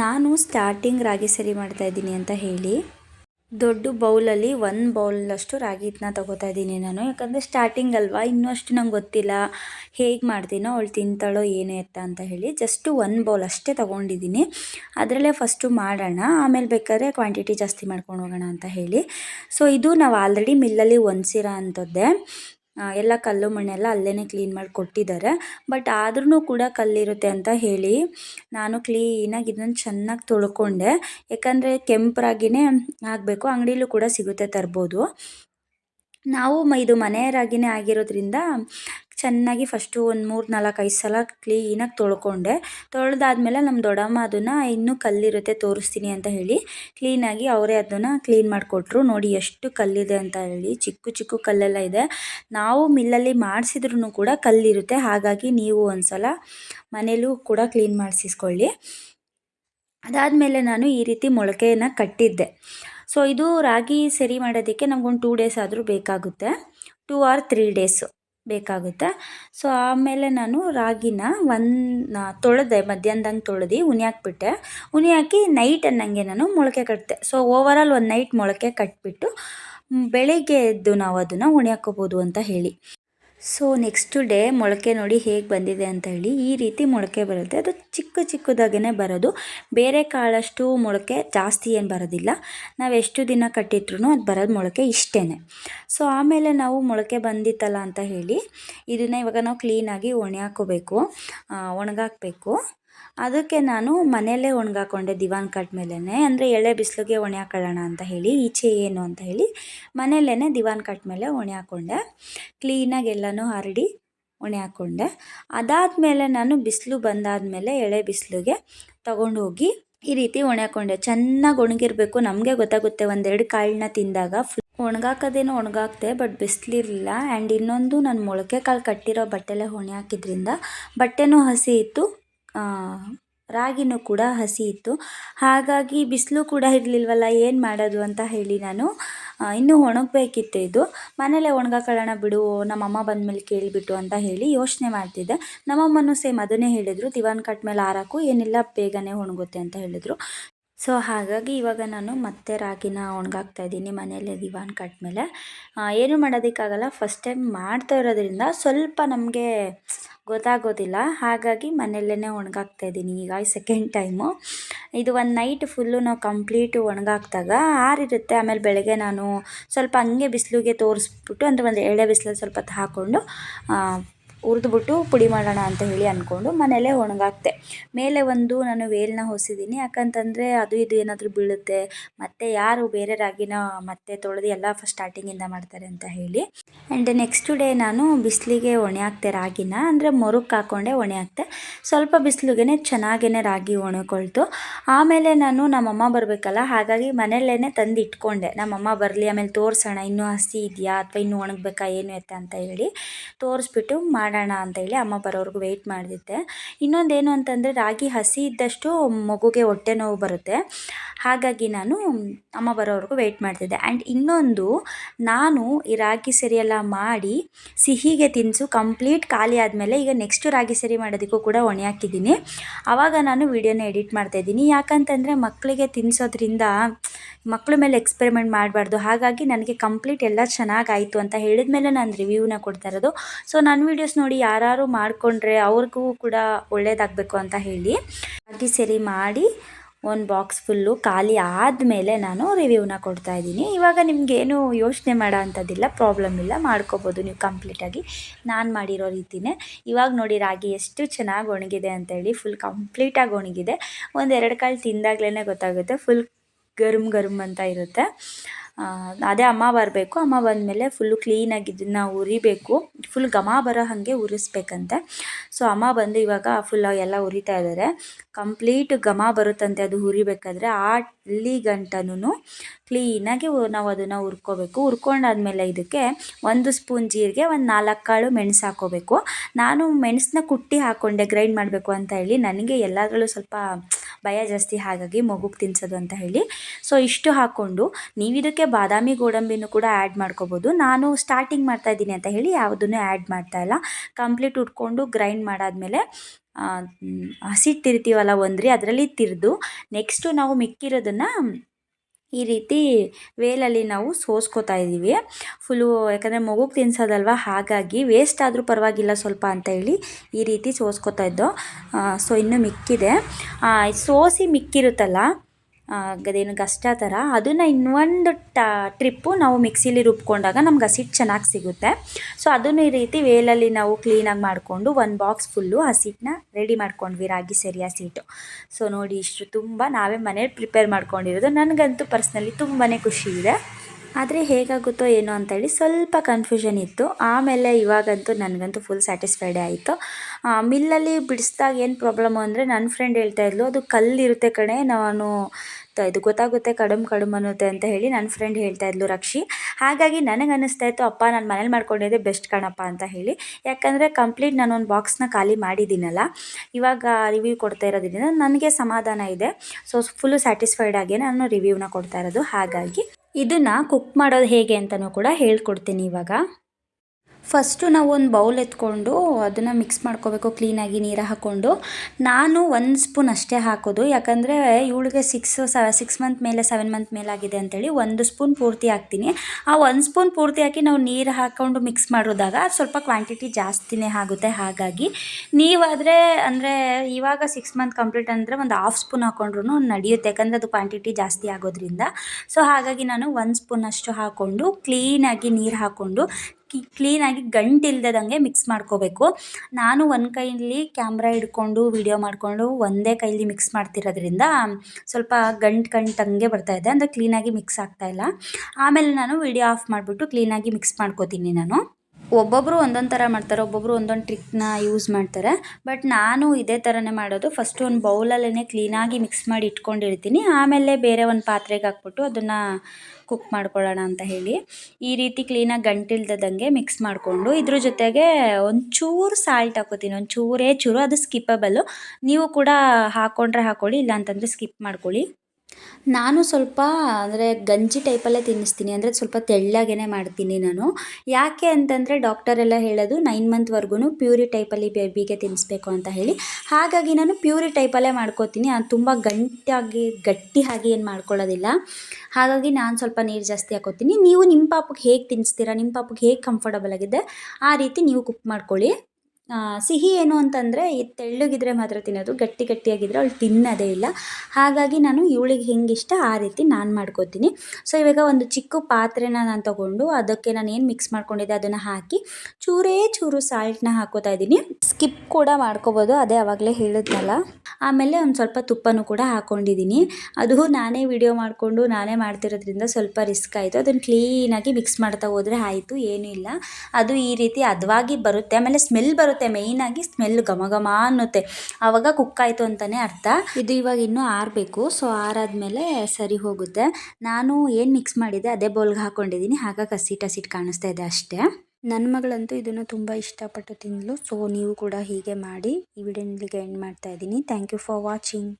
ನಾನು ಸ್ಟಾರ್ಟಿಂಗ್ ರಾಗಿ ಸರಿ ಮಾಡ್ತಾ ಇದ್ದೀನಿ ಅಂತ ಹೇಳಿ, ದೊಡ್ಡ ಬೌಲಲ್ಲಿ ಒಂದು ಬೌಲಷ್ಟು ರಾಗಿ ಹಿಟ್ಟನ್ನ ತಗೋತಾ ಇದ್ದೀನಿ ನಾನು. ಯಾಕಂದರೆ ಸ್ಟಾರ್ಟಿಂಗ್ ಅಲ್ವಾ, ಇನ್ನೂ ಅಷ್ಟು ನಂಗೆ ಗೊತ್ತಿಲ್ಲ, ಹೇಗೆ ಮಾಡ್ತೀನೋ ಅವಳು ತಿಂತಾಳೋ ಏನು ಎತ್ತ ಅಂತ ಹೇಳಿ ಜಸ್ಟು ಒಂದು ಬೌಲ್ ಅಷ್ಟೇ ತೊಗೊಂಡಿದ್ದೀನಿ. ಅದರಲ್ಲೇ ಫಸ್ಟು ಮಾಡೋಣ, ಆಮೇಲೆ ಬೇಕಾದ್ರೆ ಕ್ವಾಂಟಿಟಿ ಜಾಸ್ತಿ ಮಾಡ್ಕೊಂಡು ಹೋಗೋಣ ಅಂತ ಹೇಳಿ. ಸೊ ಇದು ನಾವು ಆಲ್ರೆಡಿ ಮಿಲ್ಲಲ್ಲಿ ಒನ್ಸಿರೋ ಅಂಥದ್ದೇ ಎಲ್ಲ ಕಲ್ಲು ಮಣ್ಣೆಲ್ಲ ಅಲ್ಲೇ ಕ್ಲೀನ್ ಮಾಡಿ ಕೊಟ್ಟಿದ್ದಾರೆ. ಬಟ್ ಆದ್ರೂ ಕೂಡ ಕಲ್ಲಿರುತ್ತೆ ಅಂತ ಹೇಳಿ ನಾನು ಕ್ಲೀನಾಗಿ ಇದನ್ನು ಚೆನ್ನಾಗಿ ತೊಳ್ಕೊಂಡೆ. ಯಾಕಂದರೆ ಕೆಂಪರಾಗಿನೇ ಆಗಬೇಕು, ಅಂಗಡಿಲೂ ಕೂಡ ಸಿಗುತ್ತೆ ತರ್ಬೋದು. ನಾವು ಇದು ಮನೆಯ ರಾಗಿನೇ ಆಗಿರೋದ್ರಿಂದ ಚೆನ್ನಾಗಿ ಫಸ್ಟು ಒಂದು ಮೂರು ನಾಲ್ಕು ಐದು ಸಲ ಕ್ಲೀನಾಗಿ ತೊಳ್ಕೊಂಡೆ. ತೊಳೆದಾದ್ಮೇಲೆ ನಮ್ಮ ದೊಡ್ಡಮ್ಮ ಅದನ್ನು ಇನ್ನೂ ಕಲ್ಲಿರುತ್ತೆ ತೋರಿಸ್ತೀನಿ ಅಂತ ಹೇಳಿ ಕ್ಲೀನಾಗಿ ಅವರೇ ಅದನ್ನು ಕ್ಲೀನ್ ಮಾಡಿಕೊಟ್ರು. ನೋಡಿ ಎಷ್ಟು ಕಲ್ಲಿದೆ ಅಂತ ಹೇಳಿ, ಚಿಕ್ಕ ಚಿಕ್ಕ ಕಲ್ಲೆಲ್ಲ ಇದೆ. ನಾವು ಮಿಲ್ಲಲ್ಲಿ ಮಾಡಿಸಿದ್ರೂ ಕೂಡ ಕಲ್ಲಿರುತ್ತೆ, ಹಾಗಾಗಿ ನೀವು ಒಂದು ಸಲ ಮನೇಲೂ ಕೂಡ ಕ್ಲೀನ್ ಮಾಡಿಸಿಸ್ಕೊಳ್ಳಿ. ಅದಾದಮೇಲೆ ನಾನು ಈ ರೀತಿ ಮೊಳಕೆಯನ್ನು ಕಟ್ಟಿದ್ದೆ. ಸೊ ಇದು ರಾಗಿ ಸರಿ ಮಾಡೋದಕ್ಕೆ ನಮಗೊಂದು ಟೂ ಡೇಸ್ ಆದರೂ ಬೇಕಾಗುತ್ತೆ. ಟೂ ಆರ್ ತ್ರೀ ಡೇಸು ಬೇಕಾಗುತ್ತೆ. ಸೊ ಆಮೇಲೆ ನಾನು ರಾಗಿನ ಒಂದು ತೊಳೆದೆ, ಮಧ್ಯಾಹ್ನದಂಗೆ ತೊಳೆದು ಉನಿ ಹಾಕ್ಬಿಟ್ಟೆ ಉನಿ ಹಾಕಿ ನೈಟ್ ಅನ್ನಂಗೆ ನಾನು ಮೊಳಕೆ ಕಟ್ಟಿದೆ ಸೊ ಓವರಾಲ್ ಒಂದು ನೈಟ್ ಮೊಳಕೆ ಕಟ್ಟಿಬಿಟ್ಟು ಬೆಳಿಗ್ಗೆ ಎದ್ದು ನಾವು ಅದನ್ನು ಉಣಿ ಹಾಕ್ಕೋಬೋದು ಅಂತ ಹೇಳಿ. ಸೊ ನೆಕ್ಸ್ಟ್ ಡೇ ಮೊಳಕೆ ನೋಡಿ ಹೇಗೆ ಬಂದಿದೆ ಅಂತ ಹೇಳಿ ಈ ರೀತಿ ಮೊಳಕೆ ಬರುತ್ತೆ. ಅದು ಚಿಕ್ಕ ಚಿಕ್ಕದಾಗೇ ಬರೋದು. ಬೇರೆ ಕಾಳಷ್ಟು ಮೊಳಕೆ ಜಾಸ್ತಿ ಏನು ಬರೋದಿಲ್ಲ. ನಾವು ಎಷ್ಟು ದಿನ ಕಟ್ಟಿಟ್ರು ಅದು ಬರೋದು ಮೊಳಕೆ ಇಷ್ಟೇ ಸೊ ಆಮೇಲೆ ನಾವು ಮೊಳಕೆ ಬಂದಿತ್ತಲ್ಲ ಅಂತ ಹೇಳಿ ಇದನ್ನು ಇವಾಗ ನಾವು ಕ್ಲೀನಾಗಿ ಒಣ ಹಾಕೋಬೇಕು ಒಣಗಾಕಬೇಕು. ಅದಕ್ಕೆ ನಾನು ಮನೆಯಲ್ಲೇ ಒಣಗಾಕೊಂಡೆ ದಿವಾನ್ ಕಟ್ ಮೇಲೇ ಅಂದರೆ ಎಳೆ ಬಿಸಿಲಿಗೆ ಒಣ ಹಾಕೊಳ್ಳೋಣ ಅಂತ ಹೇಳಿ, ಈಚೆ ಏನು ಅಂತ ಹೇಳಿ ಮನೆಯಲ್ಲೇ ದಿವಾನ್ ಕಟ್ ಮೇಲೆ ಒಣ ಹಾಕ್ಕೊಂಡೆ ಕ್ಲೀನಾಗಿ ಎಲ್ಲನೂ ಹರಡಿ ಒಣ ಅದಾದ ಅದಾದಮೇಲೆ ನಾನು ಬಿಸಿಲು ಬಂದಾದಮೇಲೆ ಎಳೆ ಬಿಸಿಲಿಗೆ ತಗೊಂಡೋಗಿ ಈ ರೀತಿ ಒಣ ಹಾಕ್ಕೊಂಡೆ ಚೆನ್ನಾಗಿ ಒಣಗಿರಬೇಕು. ನಮಗೆ ಗೊತ್ತಾಗುತ್ತೆ ಒಂದೆರಡು ಕಾಳನ್ನ ತಿಂದಾಗ ಫುಲ್ ಒಣಗಾಕೋದೇನೋ ಒಣಗಾಕ್ತೆ, ಬಟ್ ಬಿಸಿಲಿರಲಿಲ್ಲ. ಆ್ಯಂಡ್ ಇನ್ನೊಂದು, ನಾನು ಮೊಳಕೆ ಕಾಳು ಕಟ್ಟಿರೋ ಬಟ್ಟೆಲೆ ಹೊಣೆ ಹಾಕಿದ್ರಿಂದ ಬಟ್ಟೆನೂ ಹಸಿ ಇತ್ತು. ರಾಗಿನೂ ಕೂಡ ಹಸಿ ಇತ್ತು. ಹಾಗಾಗಿ ಬಿಸಿಲು ಕೂಡ ಇರಲಿಲ್ವಲ್ಲ, ಏನು ಮಾಡೋದು ಅಂತ ಹೇಳಿ ನಾನು ಇನ್ನೂ ಒಣಗಬೇಕಿತ್ತು ಇದು. ಮನೇಲೇ ಒಣಗಾಕೊಳ್ಳೋಣ ಬಿಡು ನಮ್ಮಮ್ಮ ಬಂದಮೇಲೆ ಕೇಳಿಬಿಟ್ಟು ಅಂತ ಹೇಳಿ ಯೋಚನೆ ಮಾಡ್ತಿದ್ದೆ. ನಮ್ಮಮ್ಮನೂ ಸೇಮ್ ಅದನ್ನೇ ಹೇಳಿದರು. ದಿವಾನ್ ಕಟ್ಟ ಮೇಲೆ ಆರಾಕು ಏನಿಲ್ಲ, ಬೇಗನೆ ಒಣಗುತ್ತೆ ಅಂತ ಹೇಳಿದರು. ಸೊ ಹಾಗಾಗಿ ಇವಾಗ ನಾನು ಮತ್ತೆ ರಾಗಿನ ಒಣಗಾಕ್ತಾ ಇದ್ದೀನಿ. ಮನೆಯಲ್ಲೇ ದಿವಾನ್ ಕಟ್ ಮೇಲೆ ಏನು ಮಾಡೋದಕ್ಕಾಗಲ್ಲ ಫಸ್ಟ್ ಟೈಮ್ ಮಾಡ್ತಾ ಇರೋದ್ರಿಂದ ಸ್ವಲ್ಪ ನಮಗೆ ಗೊತ್ತಾಗೋದಿಲ್ಲ. ಹಾಗಾಗಿ ಮನೆಯಲ್ಲೇ ಒಣಗಾಕ್ತಾ ಇದ್ದೀನಿ ಈಗ ಸೆಕೆಂಡ್ ಟೈಮು ಇದು ಒಂದು ನೈಟ್ ಫುಲ್ಲು ನಾವು ಕಂಪ್ಲೀಟು ಒಣಗಾಕ್ದಾಗ ಆರಿರುತ್ತೆ. ಆಮೇಲೆ ಬೆಳಗ್ಗೆ ನಾನು ಸ್ವಲ್ಪ ಹಂಗೆ ಬಿಸಿಲಿಗೆ ತೋರಿಸ್ಬಿಟ್ಟು, ಅಂದರೆ ಒಂದು ಎಳೆ ಬಿಸಿಲಲ್ಲಿ ಸ್ವಲ್ಪ ಹೊತ್ತು ಹಾಕ್ಕೊಂಡು ಹುರಿದ್ಬಿಟ್ಟು ಪುಡಿ ಮಾಡೋಣ ಅಂತ ಹೇಳಿ ಅಂದ್ಕೊಂಡು ಮನೆಯಲ್ಲೇ ಒಣಗಾಕ್ತೆ. ಮೇಲೆ ಒಂದು ನಾನು ವೇಲನ್ನ ಹೊಸಿದ್ದೀನಿ ಯಾಕಂತಂದರೆ ಅದು ಇದು ಏನಾದರೂ ಬೀಳುತ್ತೆ, ಮತ್ತು ಯಾರು ಬೇರೆ ರಾಗಿನ ಮತ್ತೆ ತೊಳೆದು ಎಲ್ಲ ಫಸ್ಟ್ ಸ್ಟಾರ್ಟಿಂಗಿಂದ ಮಾಡ್ತಾರೆ ಅಂತ ಹೇಳಿ. ಆ್ಯಂಡ್ ನೆಕ್ಸ್ಟ್ ಡೇ ನಾನು ಬಿಸಿಲಿಗೆ ಒಣೆ ಹಾಕ್ತೆ ರಾಗಿನ. ಅಂದರೆ ಮೊರಕ್ಕೆ ಹಾಕ್ಕೊಂಡೆ ಒಣೆ ಹಾಕ್ತೆ ಸ್ವಲ್ಪ ಬಿಸಿಲಿಗೆ ಚೆನ್ನಾಗೇ ರಾಗಿ ಒಣಕೊಳ್ತು. ಆಮೇಲೆ ನಾನು ನಮ್ಮಮ್ಮ ಬರಬೇಕಲ್ಲ, ಹಾಗಾಗಿ ಮನೆಯಲ್ಲೇ ತಂದು ಇಟ್ಕೊಂಡೆ ನಮ್ಮಮ್ಮ ಬರಲಿ, ಆಮೇಲೆ ತೋರಿಸೋಣ, ಇನ್ನೂ ಹಸಿ ಇದೆಯಾ, ಅಥವಾ ಇನ್ನೂ ಒಣಗಬೇಕಾ, ಏನು ಎತ್ತ ಅಂತ ಹೇಳಿ ತೋರಿಸ್ಬಿಟ್ಟು ಮಾಡೋಣ ಅಂತ ಹೇಳಿ ಅಮ್ಮ ಬರೋವರೆಗೂ ವೆಯ್ಟ್ ಮಾಡಿದ್ದೆ ಇನ್ನೊಂದೇನು ಅಂತಂದರೆ ರಾಗಿ ಹಸಿ ಇದ್ದಷ್ಟು ಮಗುಗೆ ಹೊಟ್ಟೆ ನೋವು ಬರುತ್ತೆ. ಹಾಗಾಗಿ ನಾನು ಅಮ್ಮ ಬರೋವರೆಗೂ ವೆಯ್ಟ್ ಮಾಡ್ತಿದ್ದೆ. ಆ್ಯಂಡ್ ಇನ್ನೊಂದು, ನಾನು ಈ ರಾಗಿ ಸರಿ ಎಲ್ಲ ಮಾಡಿ ಸಿಹಿಗೆ ತಿನಿಸು ಕಂಪ್ಲೀಟ್ ಖಾಲಿ ಆದಮೇಲೆ ಈಗ ನೆಕ್ಸ್ಟ್ ರಾಗಿ ಸರಿ ಮಾಡೋದಕ್ಕೂ ಕೂಡ ಒಣೆ ಹಾಕಿದ್ದೀನಿ. ಆವಾಗ ನಾನು ವೀಡಿಯೋನ ಎಡಿಟ್ ಮಾಡ್ತಾಯಿದ್ದೀನಿ ಯಾಕಂತಂದರೆ ಮಕ್ಕಳಿಗೆ ತಿನ್ನಿಸೋದ್ರಿಂದ ಮಕ್ಕಳ ಮೇಲೆ ಎಕ್ಸ್ಪೆರಿಮೆಂಟ್ ಮಾಡಬಾರ್ದು. ಹಾಗಾಗಿ ನನಗೆ ಕಂಪ್ಲೀಟ್ ಎಲ್ಲ ಚೆನ್ನಾಗಾಯಿತು ಅಂತ ಹೇಳಿದ ಮೇಲೆ ನಾನು ರಿವ್ಯೂನ ಕೊಡ್ತಾ ಇರೋದು. ಸೊ ನನ್ನ ವೀಡಿಯೋಸ್ ನೋಡಿ ಯಾರು ಮಾಡಿಕೊಂಡ್ರೆ ಅವ್ರಿಗೂ ಕೂಡ ಒಳ್ಳೇದಾಗಬೇಕು ಅಂತ ಹೇಳಿ ರಾಗಿ ಸರಿ ಮಾಡಿ ಒಂದು ಬಾಕ್ಸ್ ಫುಲ್ಲು ಖಾಲಿ ಆದಮೇಲೆ ನಾನು ರಿವ್ಯೂನ ಕೊಡ್ತಾ ಇದ್ದೀನಿ. ಇವಾಗ ನಿಮಗೇನು ಯೋಚನೆ ಮಾಡೋ ಅಂಥದ್ದಿಲ್ಲ ಪ್ರಾಬ್ಲಮ್ ಇಲ್ಲ, ಮಾಡ್ಕೋಬೋದು ನೀವು ಕಂಪ್ಲೀಟಾಗಿ ನಾನು ಮಾಡಿರೋ ರೀತಿನೇ. ಇವಾಗ ನೋಡಿ ರಾಗಿ ಎಷ್ಟು ಚೆನ್ನಾಗಿ ಒಣಗಿದೆ ಅಂತೇಳಿ ಫುಲ್ ಕಂಪ್ಲೀಟಾಗಿ ಒಣಗಿದೆ. ಒಂದು ಎರಡು ಕಾಳು ತಿಂದಾಗ್ಲೇ ಗೊತ್ತಾಗುತ್ತೆ ಫುಲ್ ಗರುಮ್ ಗರುಮ್ ಅಂತ ಇರುತ್ತೆ. ಅದೇ ಅಮ್ಮ ಬರಬೇಕು. ಅಮ್ಮ ಬಂದಮೇಲೆ ಫುಲ್ಲು ಕ್ಲೀನಾಗಿ ಇದನ್ನು ಉರಿಬೇಕು. ಫುಲ್ ಘಮ ಬರೋ ಹಾಗೆ ಉರಿಸ್ಬೇಕಂತೆ. ಸೊ ಅಮ್ಮ ಬಂದು ಇವಾಗ ಫುಲ್ ಎಲ್ಲ ಉರಿತಾ ಇದ್ದಾರೆ ಕಂಪ್ಲೀಟ್ ಘಮ ಬರುತ್ತಂತೆ ಅದು ಹುರಿಬೇಕಾದ್ರೆ ಆ ಇಲ್ಲಿ ಗಂಟನೂ ಕ್ಲೀನಾಗಿ ನಾವು ಅದನ್ನು ಹುರ್ಕೋಬೇಕು. ಹುರ್ಕೊಂಡಾದ್ಮೇಲೆ ಇದಕ್ಕೆ ಒಂದು ಸ್ಪೂನ್ ಜೀರಿಗೆ, ಒಂದು ನಾಲ್ಕು ಕಾಳು ಮೆಣಸು ಹಾಕೋಬೇಕು. ನಾನು ಮೆಣಸನ್ನ ಕುಟ್ಟಿ ಹಾಕ್ಕೊಂಡೆ ಗ್ರೈಂಡ್ ಮಾಡಬೇಕು ಅಂತ ಹೇಳಿ, ನನಗೆ ಎಲ್ಲದರಲ್ಲೂ ಸ್ವಲ್ಪ ಭಯ ಜಾಸ್ತಿ, ಹಾಗಾಗಿ ಮಗುಗೆ ತಿನ್ಸೋದು ಅಂತ ಹೇಳಿ. ಸೊ ಇಷ್ಟು ಹಾಕ್ಕೊಂಡು ನೀವು ಇದಕ್ಕೆ ಬಾದಾಮಿ ಗೋಡಂಬಿನೂ ಕೂಡ ಆ್ಯಡ್ ಮಾಡ್ಕೋಬೋದು. ನಾನು ಸ್ಟಾರ್ಟಿಂಗ್ ಮಾಡ್ತಾ ಇದ್ದೀನಿ ಅಂತ ಹೇಳಿ ಯಾವುದನ್ನು ಆ್ಯಡ್ ಮಾಡ್ತಾ ಇಲ್ಲ. ಕಂಪ್ಲೀಟ್ ಉಟ್ಕೊಂಡು ಗ್ರೈಂಡ್ ಮಾಡಾದಮೇಲೆ ಹಸಿ ತಿರ್ತೀವಲ್ಲ ಒಂದ್ರಿ, ಅದರಲ್ಲಿ ತಿರ್ದು ನೆಕ್ಸ್ಟು ನಾವು ಮಿಕ್ಕಿರೋದನ್ನು ಈ ರೀತಿ ವೇಲಲ್ಲಿ ನಾವು ಸೋಸ್ಕೋತಾ ಇದ್ದೀವಿ ಫುಲ್ಲು ಯಾಕಂದರೆ ಮಗುಗೆ ತಿನ್ಸೋದಲ್ವ? ಹಾಗಾಗಿ ವೇಸ್ಟ್ ಆದರೂ ಪರವಾಗಿಲ್ಲ ಸ್ವಲ್ಪ ಅಂತ ಹೇಳಿ ಈ ರೀತಿ ಸೋಸ್ಕೋತಾ ಇದ್ದೋ ಸೊ ಇನ್ನೂ ಮಿಕ್ಕಿದೆ. ಸೋಸಿ ಮಿಕ್ಕಿರುತ್ತಲ್ಲ ಅದೇನು ಗಷ್ಟ ಥರ ಅದನ್ನು ಇನ್ನೊಂದು ಟ, ಟ್ರಿಪ್ಪು ನಾವು ಮಿಕ್ಸಿಲಿ ರುಬ್ಕೊಂಡಾಗ ನಮ್ಗೆ ಹಸಿಟ್ಟು ಚೆನ್ನಾಗಿ ಸಿಗುತ್ತೆ. ಸೊ ಅದನ್ನು ಈ ರೀತಿ ವೇಲಲ್ಲಿ ನಾವು ಕ್ಲೀನಾಗಿ ಮಾಡಿಕೊಂಡು ಒಂದು ಬಾಕ್ಸ್ ಫುಲ್ಲು ಹಸಿಟ್ಟನ್ನ ರೆಡಿ ಮಾಡ್ಕೊಂಡ್ವಿ, ರಾಗಿ ಸರಿ ಹಸಿಟ್ಟು ಸೊ ನೋಡಿ ಇಷ್ಟು ತುಂಬ ನಾವೇ ಮನೇಲಿ ಪ್ರಿಪೇರ್ ಮಾಡ್ಕೊಂಡಿರೋದು. ನನಗಂತೂ ಪರ್ಸ್ನಲಿ ತುಂಬಾ ಖುಷಿ ಇದೆ. ಆದರೆ ಹೇಗಾಗುತ್ತೋ ಏನೋ ಅಂತೇಳಿ ಸ್ವಲ್ಪ ಕನ್ಫ್ಯೂಷನ್ ಇತ್ತು. ಆಮೇಲೆ ಇವಾಗಂತೂ ನನಗಂತೂ ಫುಲ್ ಸ್ಯಾಟಿಸ್ಫೈಡ್ ಆಯಿತು. ಮಿಲ್ಲಲ್ಲಿ ಬಿಡಿಸ್ದಾಗ ಏನು ಪ್ರಾಬ್ಲಮ್ಮು ಅಂದರೆ ನನ್ನ ಫ್ರೆಂಡ್ ಹೇಳ್ತಾ ಇದ್ಲು, ಅದು ಕಲ್ಲಿರುತ್ತೆ ಕಣೆ, ನಾನು ಇದು ಗೊತ್ತಾಗುತ್ತೆ ಕಡಮ್ ಕಡಮ್ ಅನ್ನುತ್ತೆ ಅಂತ ಹೇಳಿ ನನ್ನ ಫ್ರೆಂಡ್ ಹೇಳ್ತಾ ಇದ್ಲು ರಕ್ಷಿ. ಹಾಗಾಗಿ ನನಗೆ ಅನ್ನಿಸ್ತಾ ಇತ್ತು, ಅಪ್ಪ, ನಾನು ಮನೇಲಿ ಮಾಡ್ಕೊಂಡಿದ್ದೆ ಬೆಸ್ಟ್ ಕಣಪ್ಪ ಅಂತ ಹೇಳಿ. ಯಾಕಂದರೆ ಕಂಪ್ಲೀಟ್ ನಾನು ಒಂದು ಬಾಕ್ಸ್ನ ಖಾಲಿ ಮಾಡಿದ್ದೀನಲ್ಲ, ಇವಾಗ ರಿವ್ಯೂ ಕೊಡ್ತಾ ಇರೋದ್ರಿಂದ ನನಗೆ ಸಮಾಧಾನ ಇದೆ. ಸೊ ಫುಲ್ಲು ಸ್ಯಾಟಿಸ್ಫೈಡ್ ಆಗಿ ನಾನು ರಿವ್ಯೂನ ಕೊಡ್ತಾ ಇರೋದು, ಹಾಗಾಗಿ ಇದನ್ನು ಕುಕ್ ಮಾಡೋದು ಹೇಗೆ ಅಂತಲೂ ಕೂಡ ಹೇಳ್ಕೊಡ್ತೀನಿ ಇವಾಗ. ಫಸ್ಟು ನಾವು ಒಂದು ಬೌಲ್ ಎತ್ಕೊಂಡು ಅದನ್ನು ಮಿಕ್ಸ್ ಮಾಡ್ಕೋಬೇಕು ಕ್ಲೀನಾಗಿ ನೀರು ಹಾಕ್ಕೊಂಡು ನಾನು ಒಂದು ಸ್ಪೂನ್ ಅಷ್ಟೇ ಹಾಕೋದು, ಯಾಕಂದರೆ ಇವಳಿಗೆ ಸಿಕ್ಸ್ ಸ ಸಿಕ್ಸ್ ಮಂತ್ ಮೇಲೆ ಸೆವೆನ್ ಮಂತ್ ಮೇಲೆ ಆಗಿದೆ ಅಂತೇಳಿ ಒಂದು ಸ್ಪೂನ್ ಪೂರ್ತಿ ಹಾಕ್ತೀನಿ. ಆ ಒಂದು ಸ್ಪೂನ್ ಪೂರ್ತಿ ಹಾಕಿ ನಾವು ನೀರು ಹಾಕ್ಕೊಂಡು ಮಿಕ್ಸ್ ಮಾಡಿದಾಗ ಸ್ವಲ್ಪ ಕ್ವಾಂಟಿಟಿ ಜಾಸ್ತಿನೇ ಆಗುತ್ತೆ. ಹಾಗಾಗಿ ನೀವಾದರೆ ಅಂದರೆ ಇವಾಗ ಸಿಕ್ಸ್ ಮಂತ್ ಕಂಪ್ಲೀಟ್ ಅಂದರೆ ಒಂದು ಹಾಫ್ ಸ್ಪೂನ್ ಹಾಕ್ಕೊಂಡ್ರು ನಡೆಯುತ್ತೆ, ಯಾಕಂದರೆ ಅದು ಕ್ವಾಂಟಿಟಿ ಜಾಸ್ತಿ ಆಗೋದ್ರಿಂದ. ಸೊ ಹಾಗಾಗಿ ನಾನು ಒಂದು ಸ್ಪೂನ್ ಅಷ್ಟು ಹಾಕ್ಕೊಂಡು ಕ್ಲೀನಾಗಿ ನೀರು ಹಾಕ್ಕೊಂಡು ಕ್ಲೀನಾಗಿ ಗಂಟಿಲ್ದಂಗೆ ಮಿಕ್ಸ್ ಮಾಡ್ಕೋಬೇಕು. ನಾನು ಒಂದು ಕೈಯಲ್ಲಿ ಕ್ಯಾಮ್ರಾ ಹಿಡ್ಕೊಂಡು ವಿಡಿಯೋ ಮಾಡಿಕೊಂಡು ಒಂದೇ ಕೈಲಿ ಮಿಕ್ಸ್ ಮಾಡ್ತಿರೋದ್ರಿಂದ ಸ್ವಲ್ಪ ಗಂಟು ಗಂಟಂಗೆ ಬರ್ತಾ ಇದೆ. ಅಂದರೆ ಕ್ಲೀನಾಗಿ ಮಿಕ್ಸ್ ಆಗ್ತಾ ಇಲ್ಲ. ಆಮೇಲೆ ನಾನು ವಿಡಿಯೋ ಆಫ್ ಮಾಡಿಬಿಟ್ಟು ಕ್ಲೀನಾಗಿ ಮಿಕ್ಸ್ ಮಾಡ್ಕೋತೀನಿ ನಾನು. ಒಬ್ಬೊಬ್ಬರು ಒಂದೊಂದು ಥರ ಮಾಡ್ತಾರೆ, ಒಬ್ಬೊಬ್ರು ಒಂದೊಂದು ಟ್ರಿಕ್ನ ಯೂಸ್ ಮಾಡ್ತಾರೆ. ಬಟ್ ನಾನು ಇದೇ ಥರನೇ ಮಾಡೋದು. ಫಸ್ಟ್ ಒಂದು ಬೌಲಲ್ಲೇ ಕ್ಲೀನಾಗಿ ಮಿಕ್ಸ್ ಮಾಡಿ ಇಟ್ಕೊಂಡಿರ್ತೀನಿ. ಆಮೇಲೆ ಬೇರೆ ಒಂದು ಪಾತ್ರೆಗೆ ಹಾಕ್ಬಿಟ್ಟು ಅದನ್ನು ಕುಕ್ ಮಾಡ್ಕೊಳ್ಳೋಣ ಅಂತ ಹೇಳಿ. ಈ ರೀತಿ ಕ್ಲೀನಾಗಿ ಗಂಟಿಲ್ದದಂಗೆ ಮಿಕ್ಸ್ ಮಾಡಿಕೊಂಡು ಇದ್ರ ಜೊತೆಗೆ ಒಂಚೂರು ಸಾಲ್ಟ್ ಹಾಕೋತೀನಿ. ಒಂಚೂರೇ ಚೂರು. ಅದು ಸ್ಕಿಪ್ಪಬಲ್ಲು ನೀವು ಕೂಡ ಹಾಕ್ಕೊಂಡ್ರೆ ಹಾಕ್ಕೊಳ್ಳಿ ಇಲ್ಲ ಅಂತಂದರೆ ಸ್ಕಿಪ್ ಮಾಡ್ಕೊಳ್ಳಿ. ನಾನು ಸ್ವಲ್ಪ, ಅಂದರೆ ಗಂಜಿ ಟೈಪಲ್ಲೇ ತಿನ್ನಿಸ್ತೀನಿ, ಅಂದರೆ ಸ್ವಲ್ಪ ತೆಳ್ಳಗೇ ಮಾಡ್ತೀನಿ ನಾನು. ಯಾಕೆ ಅಂತಂದರೆ ಡಾಕ್ಟರೆಲ್ಲ ಹೇಳೋದು ನೈನ್ ಮಂತ್ವರೆಗೂ ಪ್ಯೂರಿ ಟೈಪಲ್ಲಿ ಬೇಬಿಗೆ ತಿನ್ನಿಸ್ಬೇಕು ಅಂತ ಹೇಳಿ. ಹಾಗಾಗಿ ನಾನು ಪ್ಯೂರಿ ಟೈಪಲ್ಲೇ ಮಾಡ್ಕೋತೀನಿ. ಅದು ತುಂಬ ಗಂಟಾಗಿ ಗಟ್ಟಿ ಆಗಿ ಏನು ಮಾಡ್ಕೊಳ್ಳೋದಿಲ್ಲ. ಹಾಗಾಗಿ ನಾನು ಸ್ವಲ್ಪ ನೀರು ಜಾಸ್ತಿ ಹಾಕೋತೀನಿ. ನೀವು ನಿಮ್ಮ ಪಾಪಕ್ಕೆ ಹೇಗೆ ತಿನ್ನಿಸ್ತೀರಾ ನಿಮ್ಮ ಪಾಪಕ್ಕೆ ಹೇಗೆ ಕಂಫರ್ಟಬಲ್ ಆಗಿದೆ ಆ ರೀತಿ ನೀವು ಕುಕ್ ಮಾಡ್ಕೊಳ್ಳಿ. ಸಿಹಿ ಏನು ಅಂತಂದರೆ ತೆಳ್ಳಗಿದ್ರೆ ಮಾತ್ರ ತಿನ್ನೋದು, ಗಟ್ಟಿ ಗಟ್ಟಿಯಾಗಿದ್ದರೆ ಅವಳು ತಿನ್ನೋದೇ ಇಲ್ಲ. ಹಾಗಾಗಿ ನಾನು ಇವಳಿಗೆ ಹೆಂಗೆ ಇಷ್ಟ ಆ ರೀತಿ ನಾನು ಮಾಡ್ಕೋತೀನಿ. ಸೊ ಇವಾಗ ಒಂದು ಚಿಕ್ಕ ಪಾತ್ರೆನ ನಾನು ತೊಗೊಂಡು ಅದಕ್ಕೆ ನಾನು ಏನು ಮಿಕ್ಸ್ ಮಾಡ್ಕೊಂಡಿದ್ದೆ ಅದನ್ನು ಹಾಕಿ, ಚೂರೇ ಚೂರು ಸಾಲ್ಟ್ನ ಹಾಕೋತಾ ಇದ್ದೀನಿ ಸ್ಕಿಪ್ ಕೂಡ ಮಾಡ್ಕೋಬೋದು, ಅದೇ ಆವಾಗಲೇ ಹೇಳಿದ್ನಲ್ಲ. ಆಮೇಲೆ ಒಂದು ಸ್ವಲ್ಪ ತುಪ್ಪನೂ ಕೂಡ ಹಾಕ್ಕೊಂಡಿದ್ದೀನಿ ಅದು ನಾನೇ ವಿಡಿಯೋ ಮಾಡಿಕೊಂಡು ನಾನೇ ಮಾಡ್ತಿರೋದ್ರಿಂದ ಸ್ವಲ್ಪ ರಿಸ್ಕ್ ಆಯಿತು. ಅದನ್ನು ಕ್ಲೀನಾಗಿ ಮಿಕ್ಸ್ ಮಾಡ್ತಾ ಹೋದರೆ ಆಯಿತು, ಏನೂ ಇಲ್ಲ. ಅದು ಈ ರೀತಿ ಹದವಾಗಿ ಬರುತ್ತೆ. ಆಮೇಲೆ ಸ್ಮೆಲ್ ಬರುತ್ತೆ ಮೇಯ್ನಾಗಿ ಸ್ಮೆಲ್ ಘಮ ಘಮ ಅನ್ನುತ್ತೆ. ಆವಾಗ ಕುಕ್ ಆಯಿತು ಅಂತಲೇ ಅರ್ಥ. ಇದು ಇವಾಗ ಇನ್ನೂ ಆರಬೇಕು. ಸೊ ಆರಾದಮೇಲೆ ಸರಿ ಹೋಗುತ್ತೆ. ನಾನು ಏನು ಮಿಕ್ಸ್ ಮಾಡಿದ್ದೆ ಅದೇ ಬೌಲ್ಗೆ ಹಾಕ್ಕೊಂಡಿದ್ದೀನಿ ಹಾಗಾಗಿ ಹಸಿಟ್ಟು ಹಸಿಟ್ಟು ಕಾಣಿಸ್ತಾ ಇದೆ ಅಷ್ಟೇ. ನನ್ನ ಮಗಳಂತೂ ಇದನ್ನು ತುಂಬ ಇಷ್ಟಪಟ್ಟು ತಿಂದಳು ಸೊ ನೀವು ಕೂಡ ಹೀಗೆ ಮಾಡಿ ಈ ವಿಡಿಯೋ ಇಲ್ಲಿಗೆ ಎಂಡ್ ಮಾಡ್ತಾ ಇದ್ದೀನಿ. Thank you for watching